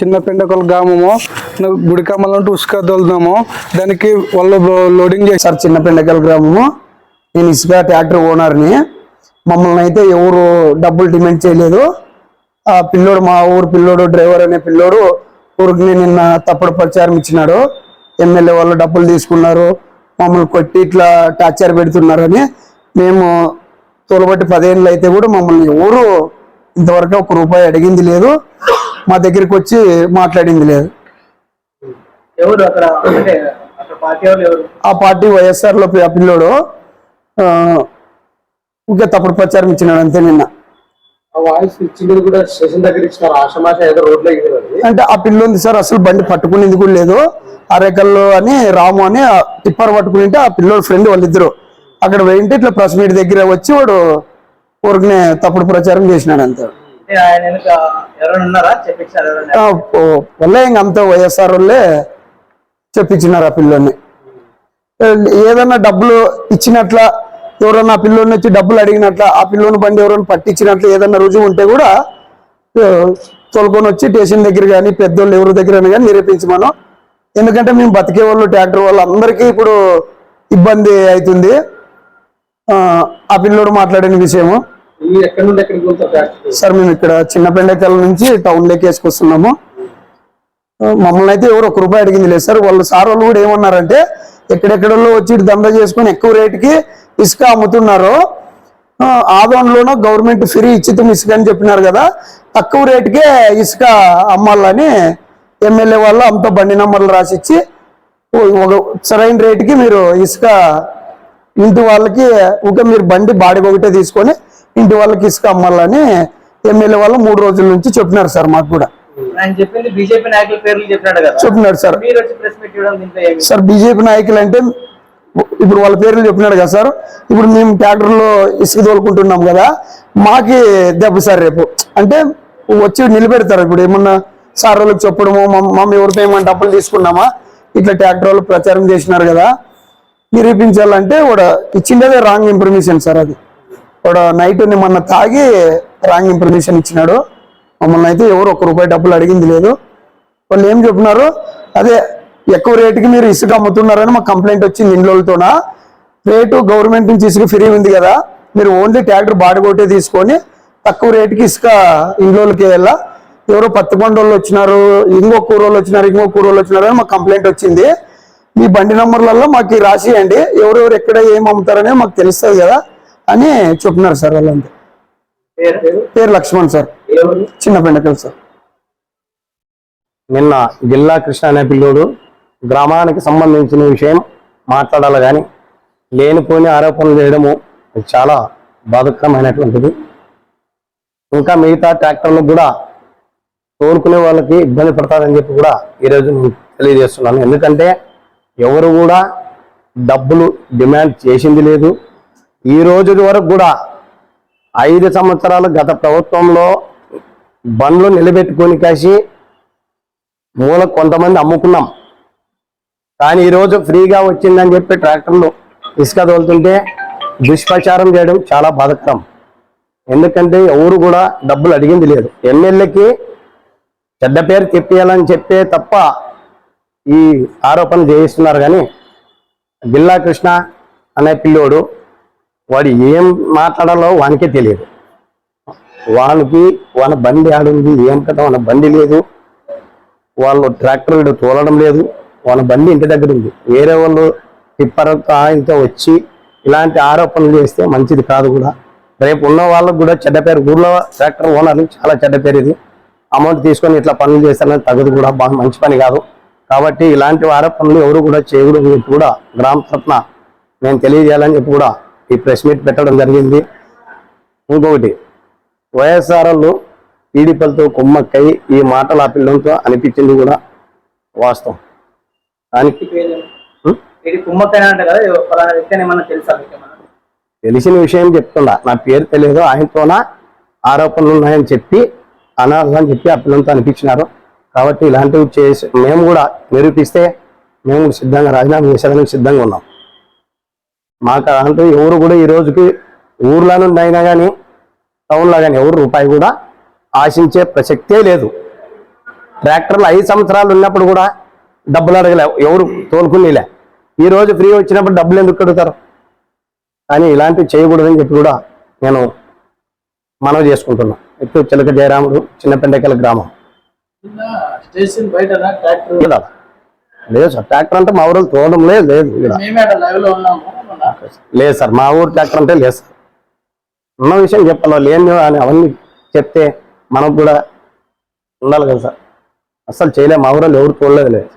చిన్న పెండకొల గ్రామము గుడికమ్మల నుండి ఉసుక తోలుదాము దానికి వాళ్ళు లోడింగ్ చేశారు చిన్న పెండకల్ గ్రామము. నేను ఇసుక ట్రాక్టర్ ఓనర్ని. మమ్మల్ని అయితే ఎవరు డబ్బులు డిమాండ్ చేయలేదు. ఆ పిల్లోడు మా ఊరు పిల్లోడు డ్రైవర్ అనే పిల్లోడు ఊరికి నిన్న తప్పుడు ప్రచారం ఇచ్చినాడు. ఎమ్మెల్యే వాళ్ళు డబ్బులు తీసుకున్నారు. మమ్మల్ని కొట్టి ఇట్లా టార్చర్ పెడుతున్నారని మేము తోలబట్టి పదేళ్ళు అయితే కూడా మమ్మల్ని ఎవరు ఇంతవరకు ఒక రూపాయి అడిగింది లేదు. మా దగ్గరికి వచ్చి మాట్లాడింది లేదు. ఎవరు అక్కడ? ఆ పార్టీ వైఎస్ఆర్లో ఆ పిల్లోడు ఇంకా తప్పుడు ప్రచారం ఇచ్చినాడు అంతే నిన్న. అంటే ఆ పిల్లుంది సార్ అసలు బండి పట్టుకునేది కూడా లేదు. అరేకల్లో అని రాము అని టిప్పర్ పట్టుకుని ఆ పిల్లోడు ఫ్రెండ్ వాళ్ళిద్దరు. అక్కడ పోయింటే ఇట్లా ప్రెస్ మీట్ దగ్గర వచ్చి వాడు ఊరికనే తప్పుడు ప్రచారం చేసినాడు అంతే. ఆయన వెనుక ఎవరైనా ఉన్నారా? చెప్పించారు వాళ్ళే ఇంక అంతా వైఎస్ఆర్ వాళ్ళే చెప్పించినారు ఆ పిల్లోని. ఏదన్నా డబ్బులు ఇచ్చినట్ల ఎవరన్నా ఆ పిల్లోని వచ్చి డబ్బులు అడిగినట్ల ఆ పిల్లోని బండి ఎవరైనా పట్టించినట్లు ఏదన్నా రుజువు ఉంటే కూడా ఆ, తోలుకొని వచ్చి స్టేషన్ దగ్గర కానీ పెద్దోళ్ళు ఎవరి దగ్గర కానీ నిరూపించమను. ఎందుకంటే మేము బతికే వాళ్ళు ట్రాక్టర్ వాళ్ళు అందరికీ ఇప్పుడు ఇబ్బంది అవుతుంది. ఆ, ఆ పిల్లోడు మాట్లాడిన విషయము. మీరు ఎక్కడి నుండి ఎక్కడికి సార్ మేము ఇక్కడ చిన్న పెండకల నుంచి టౌన్ లేక్ వేసుకొస్తున్నాము. మమ్మల్ని అయితే ఎవరు ఒక రూపాయి అడిగింది లేదు సార్. వాళ్ళు సార్ వాళ్ళు కూడా ఏమన్నారంటే ఎక్కడెక్కడలో వచ్చి దండ దందా చేసుకొని ఎక్కువ రేటుకి ఇసుక అమ్ముతున్నారు. ఆదోన్లోనూ గవర్నమెంట్ ఫ్రీ ఇచ్చితం ఇసుక అని చెప్పినారు కదా తక్కువ రేటుకే ఇసుక అమ్మాలని ఎమ్మెల్యే వాళ్ళు అంత బండి నెంబర్లు రాసిచ్చి ఒక సరైన రేటుకి మీరు ఇసుక ఇంటి వాళ్ళకి ఒక మీరు బండి బాడిగ ఒకటే తీసుకొని ఇంటి వాళ్ళకి ఇసుక అమ్మాలని ఎమ్మెల్యే వాళ్ళు మూడు రోజుల నుంచి చెప్పినారు సార్ మాకు కూడా. చెప్పినాడు చెప్పినారు సార్. సార్ బీజేపీ నాయకులు అంటే ఇప్పుడు వాళ్ళ పేర్లు చెప్పినాడు కదా సార్. ఇప్పుడు మేము ట్రాక్టర్లో ఇసుక తోలుకుంటున్నాం కదా మాకి దెబ్బ సార్ రేపు. అంటే వచ్చి నిలబెడతారు ఇప్పుడు ఏమన్నా సార్ వాళ్ళకి చెప్పడము మమ్- మమ్మీ ఎవరితో ఏమన్నా డబ్బులు తీసుకున్నామా? ఇట్లా ట్రాక్టర్ వాళ్ళు ప్రచారం చేసినారు కదా. నిరూపించాలంటే వాడు ఇచ్చిండేదే రాంగ్ ఇన్ఫర్మేషన్ సార్ అది. వాడు నైట్ మొన్న తాగి రాంగ్ ఇన్ఫర్మేషన్ ఇచ్చినాడు. మమ్మల్ని అయితే ఎవరు ఒక్క రూపాయి డబ్బులు అడిగింది లేదు. వాళ్ళు ఏం చెప్తున్నారు? అదే ఎక్కువ రేటుకి మీరు ఇసుక అమ్ముతున్నారని మాకు కంప్లైంట్ వచ్చింది ఇండ్లతోన రేటు గవర్నమెంట్ నుంచి ఇసుక ఫ్రీ ఉంది కదా మీరు ఓన్లీ ట్రాక్టర్ కొట్టే తీసుకొని తక్కువ రేటుకి ఇసుక ఇండ్లోకి వెళ్ళా. ఎవరో పత్తికొండోళ్ళు వచ్చినారు ఇంకో కూరోళ్ళు వచ్చినారు ఇంకో కూరోళ్ళు వచ్చినారు అని మాకు కంప్లైంట్ వచ్చింది. మీ బండి నెంబర్లలో మాకు రాసియండి. ఎవరెవరు ఎక్కడ ఏం అమ్ముతారనే మాకు తెలుస్తుంది కదా. అని చెప్పినారు సార్ వాళ్ళంతా పేరు లక్ష్మణ్ సార్. చిన్న పెండకల్ సార్. నిన్న జిల్లా కృష్ణ అనే పిల్లోడు గ్రామానికి సంబంధించిన విషయం మాట్లాడాలి కానీ లేనిపోని ఆరోపణలు చేయడము చాలా బాధకరమైనటువంటిది. ఇంకా మిగతా ట్రాక్టర్లకు కూడా తోలుకునే వాళ్ళకి ఇబ్బంది పడతారని చెప్పి కూడా ఈరోజు నేను తెలియజేస్తున్నాను. ఎందుకంటే ఎవరు కూడా డబ్బులు డిమాండ్ చేసింది లేదు. ఈ రోజు వరకు కూడా ఐదు సంవత్సరాలు గత ప్రభుత్వంలో బండ్లు నిలబెట్టుకొని కాసి మూల కొంతమంది అమ్ముకున్నాం. కానీ ఈరోజు ఫ్రీగా వచ్చిందని చెప్పి ట్రాక్టర్లు ఇసుక తోలుతుంటే దుష్ప్రచారం చేయడం చాలా బాధకరం. ఎందుకంటే ఎవరు కూడా డబ్బులు అడిగింది లేదు. ఎమ్మెల్యేకి చెడ్డ పేరు తెప్పియాలని చెప్పే తప్ప ఈ ఆరోపణ చేయిస్తున్నారు కానీ జిల్లా కృష్ణ అనే పిల్లోడు వాడు ఏం మాట్లాడాలో వానికే తెలియదు. వానికి వాన బండి ఆడుంది ఏం కదా వాళ్ళ బండి లేదు. వాళ్ళు ట్రాక్టర్ వీడు తోలడం లేదు. వాళ్ళ బండి ఇంటి దగ్గర ఉంది. వేరే వాళ్ళు టిప్పర్ ఆయనతో వచ్చి ఇలాంటి ఆరోపణలు చేస్తే మంచిది కాదు కూడా. రేపు ఉన్న వాళ్ళకు కూడా చెడ్డ పేరు ఊర్లో ట్రాక్టర్ ఓనర్లు చాలా చెడ్డ పేరు ఇది. అమౌంట్ తీసుకొని ఇట్లా పనులు చేస్తారని తగదు కూడా బాగా మంచి పని కాదు. కాబట్టి ఇలాంటి ఆరోపణలు ఎవరు కూడా చేయకూడదు అని కూడా గ్రామ తరఫున నేను తెలియజేయాలని చెప్పి కూడా ఈ ప్రెస్ మీట్ పెట్టడం జరిగింది. ఇంకొకటి వైఎస్ఆర్ వాళ్ళు టీడీపీలతో కుమ్మక్కై ఈ మాటలు ఆ పిల్లలతో అనిపించింది కూడా వాస్తవం. దానికి? తెలిసిన విషయం చెప్తున్నా. నా పేరు తెలియదు ఆయనతోన ఆరోపణలు ఉన్నాయని చెప్పి అనాలని చెప్పి ఆ పిల్లలతో అనిపించినారు. కాబట్టి ఇలాంటివి చేసి మేము కూడా నిరూపిస్తే మేము సిద్ధంగా రాజీనామా చేసేదానికి సిద్ధంగా ఉన్నాం. మాకు అంటే ఎవరు కూడా ఈ రోజుకి ఊర్లో నుండి అయినా కానీ టౌన్లో కానీ ఎవరు రూపాయి కూడా ఆశించే ప్రసక్తే లేదు. ట్రాక్టర్లు ఐదు సంవత్సరాలు ఉన్నప్పుడు కూడా డబ్బులు అడగలే ఎవరు తోలుకునేలే. ఈ రోజు ఫ్రీ వచ్చినప్పుడు డబ్బులు ఎందుకు అడుగుతారు? కానీ ఇలాంటివి చేయకూడదని చెప్పి కూడా నేను మనవి చేసుకుంటున్నా. ఎత్తు చిలక జయరాముడు గ్రామం. స్టేషన్ బయట ట్రాక్టర్? లేదా లేదు సార్ ట్రాక్టర్ అంటే మా ఊరు తోలడం లేదు లేదు లేదు సార్ మా ఊరు ట్రాక్టర్ అంటే లేదు సార్. ఉన్న విషయం చెప్పాలి లేని అని అవన్నీ చెప్తే మనకు కూడా ఉండాలి కదా సార్. అస్సలు చేయలేము మా ఊరిలో ఎవరు చూడలేదు. లేదు